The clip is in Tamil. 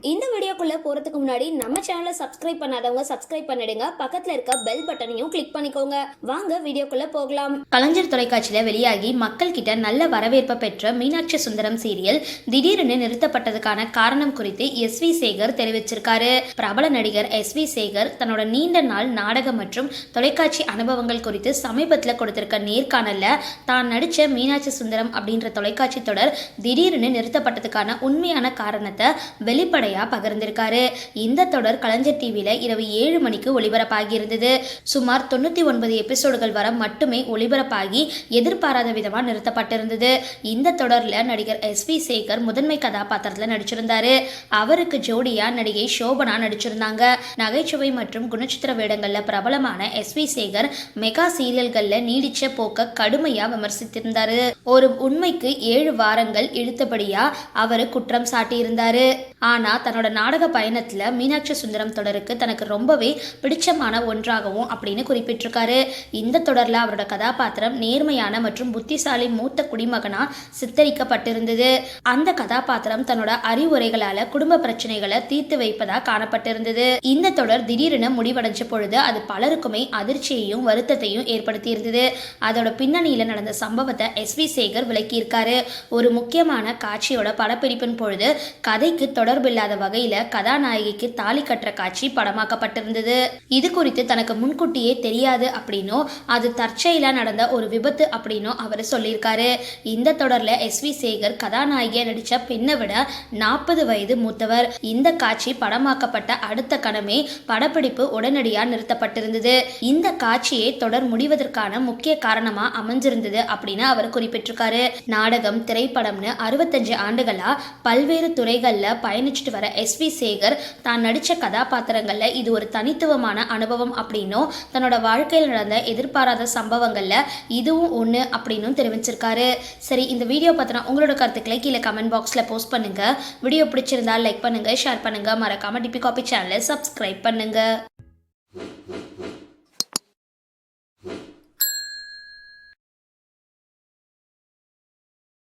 இந்த வீடியோக்குள்ளே போறதுக்கு முன்னாடி நம்ம சேனலை சப்ஸ்கிரைப் பண்ணாதவங்க சப்ஸ்கிரைப் பண்ணிடுங்க. பக்கத்துல இருக்க பெல் பட்டனையும் கிளிக் பண்ணிக்கோங்க. வாங்க வீடியோக்குள்ளே போகலாம். கலைஞர் தொலைக்காட்சியில் வெளியாகி மக்கள் கிட்ட நல்ல வரவேற்பை பெற்ற மீனாட்சி சுந்தரம் சீரியல் திடீரென நிறுத்தப்பட்டதுக்கான காரணம் குறித்து எஸ் வி சேகர் தெரிவிச்சிருக்காரு. பிரபல நடிகர் எஸ் வி சேகர் தன்னோட நீண்ட நாள் நாடகம் மற்றும் தொலைக்காட்சி அனுபவங்கள் குறித்து சமீபத்தில் கொடுத்திருக்க நேர்காணல்ல தான் நடிச்ச மீனாட்சி சுந்தரம் அப்படின்ற தொலைக்காட்சி தொடர் திடீரென நிறுத்தப்பட்டதுக்கான உண்மையான காரணத்தை வெளிப்படையாக பகிர்ந்து வந்திருக்காரு இந்த தொடர் கலைஞர் டிவியில இரவு ஏழு மணிக்கு ஒளிபரப்பாகி இருந்தது. சுமார் தொண்ணூத்தி ஒன்பது எபிசோடுகள் வர மட்டுமே ஒளிபரப்பாகி எதிர்பாராத விதமா நிறுத்தப்பட்டிருந்தது. இந்த தொடர்ல நடிகர் எஸ் வி சேகர் முதன்மை கதாபாத்திரத்துல நடிச்சிருந்தாரு. அவருக்கு ஜோடியா நடிகை சோபனா நடிச்சிருந்தாங்க. நகைச்சுவை மற்றும் குணச்சித்திர வேடங்கள்ல பிரபலமான எஸ் வி சேகர் மெகா சீரியல்கள்ல நீடிச்ச போக்க கடுமையா விமர்சித்திருந்தாரு. ஒரு உண்மைக்கு ஏழு வாரங்கள் இழுத்தபடியா அவர் குற்றம் சாட்டியிருந்தாரு. ஆனா தன்னோட நாடக பயணத்தில் மீனாட்சி சுந்தரம் தொடருக்கு தனக்கு ரொம்பவே பிடிச்சமான ஒன்றாகவும் அப்படின்னு குறிப்பிட்டிருக்காரு. இந்த தொடரில் அவரோட கதாபாத்திரம் நேர்மையான மற்றும் புத்திசாலி மூத்த குடிமகனாக சித்தரிக்கப்பட்டிருந்தது. அந்த கதாபாத்திரம் தன்னோட அறிவுரைகளால குடும்ப பிரச்சனைகளை தீர்த்து வைப்பதாக காணப்பட்டிருந்தது. இந்த தொடர் திடீரென முடிவடைஞ்ச பொழுது அது பலருக்குமே அதிர்ச்சியையும் வருத்தத்தையும் ஏற்படுத்தியிருந்தது. அதோட பின்னணியில் நடந்த சம்பவத்தை எஸ் வி சேகர் விளக்கியிருக்காரு. ஒரு முக்கியமான காட்சியோட படப்பிடிப்பின் பொழுது கதைக்கு தொடர்பில்லாத வகையில் கதாநாயகிக்கு தாலி கட்டுற காட்சி படமாக்கப்பட்டிருந்தது. இது குறித்து தனக்கு முன்கூட்டியே தெரியாது அப்படின்னும் அது தற்செயலா நடந்த ஒரு விபத்து அப்படின்னும் அவர் சொல்லியிருக்காரு. இந்த தொடர்ல எஸ் வி சேகர் கதாநாயகியா நடிச்ச பெண்ணை விட நாற்பது வயது மூத்தவர். இந்த காட்சி படமாக்கப்பட்ட அடுத்த கணமே படப்பிடிப்பு உடனடியாக நிறுத்தப்பட்டிருந்தது. இந்த காட்சியை தொடர் முடிவதற்கான முக்கிய காரணமா அமைஞ்சிருந்தது அப்படின்னு அவர் குறிப்பிட்டிருக்காரு. நாடகம் திரைப்படம்னு அறுபத்தஞ்சு ஆண்டுகளா பல்வேறு துறைகள்ல பயணிச்சுட்டு வர எஸ் வி சேகர் தான் நடித்த கதாபாத்திரங்களில் இது ஒரு தனித்துவமான அனுபவம் அப்படின்னும் தன்னோட வாழ்க்கையில் நடந்த எதிர்பாராத சம்பவங்களில் இதுவும் ஒன்று அப்படின்னும் தெரிவிச்சிருக்காரு. சரி இந்த வீடியோ பத்தின உங்களோட கருத்துக்களை கீழே கமெண்ட் பாக்ஸில் போஸ்ட் பண்ணுங்கள் வீடியோ பிடிச்சிருந்தா லைக் பண்ணுங்கள் ஷேர் பண்ணுங்கள் மறக்காமல் டிபி காபி சேனலை சப்ஸ்கிரைப் பண்ணுங்கள்